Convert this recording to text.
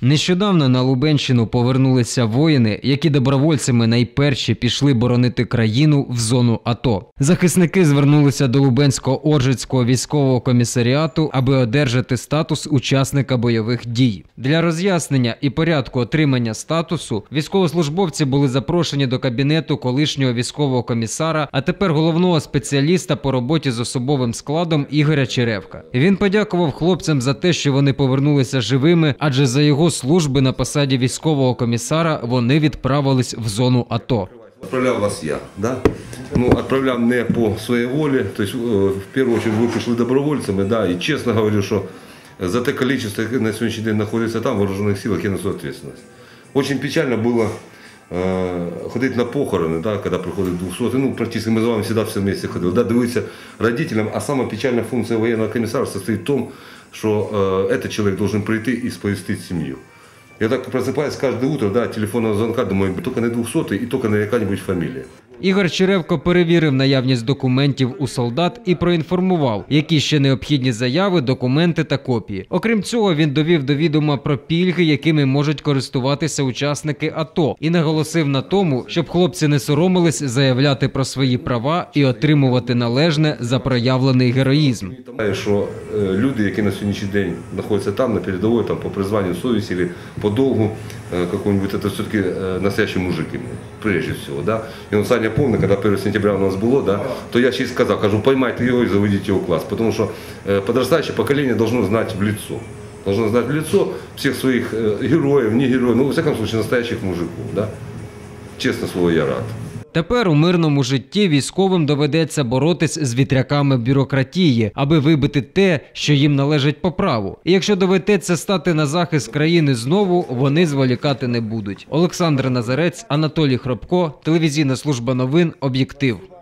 Нещодавно на Лубенщину повернулися воїни, які добровольцями найперші пішли боронити країну в зону АТО. Захисники звернулися до Лубенського Оржицького військового комісаріату, аби одержати статус учасника бойових дій. Для роз'яснення і порядку отримання статусу військовослужбовці були запрошені до кабінету колишнього військового комісара, а тепер головного спеціаліста по роботі з особовим складом Ігоря Черевка. Він подякував хлопцям за те, що вони повернулися живими, адже за його служби на посаді військового комісара вони відправились в зону АТО. Отправлял вас я, да? Ну, отправлял не по своей воле, то есть э, в первую очередь вы пришли добровольцами, да, и честно говорю, что за те количество, яке на сегодняшний день находится там, в вооруженных силах, я несу ответственность. Очень печально было э, ходить на похороны, да, когда приходит 200, ну, практически мы с вами всегда все вместе ходили, да, дивитися родителям, а самая печальная функция военного комиссара состоит в том, что э, этот человек должен прийти и сповестить семью. Я так просыпаюсь каждое утро, да, от телефонного звонка, думаю, только не 200 и только на какая-нибудь фамилия. Ігор Черевко перевірив наявність документів у солдат і проінформував, які ще необхідні заяви, документи та копії. Окрім цього, він довів до відома про пільги, якими можуть користуватися учасники АТО, і наголосив на тому, щоб хлопці не соромились заявляти про свої права і отримувати належне за проявлений героїзм. Що е, люди, які на сьогоднішній день знаходяться там, на передовій, там, по призванню совісті, по долгу е, какому-нибудь, это все-таки е, настоящий мужик, іменно, прежде всего. Да? І он Саня помню, когда 1 сентября у нас було, да, то я ще й сказав, кажу, поймайте його і заведіть його в клас, тому що е, подрастающее поколение должно знать в лицо. Должно знать в лицо всех своих э, героев, не героев, ну, во всяком случае, настоящих мужиков. Да? Честно слово, я рад. Тепер у мирному житті військовим доведеться боротись з вітряками бюрократії, аби вибити те, що їм належить по праву. І якщо доведеться стати на захист країни знову, вони зволікати не будуть. Олександр Назарець, Анатолій Хробко, телевізійна служба новин, об'єктив.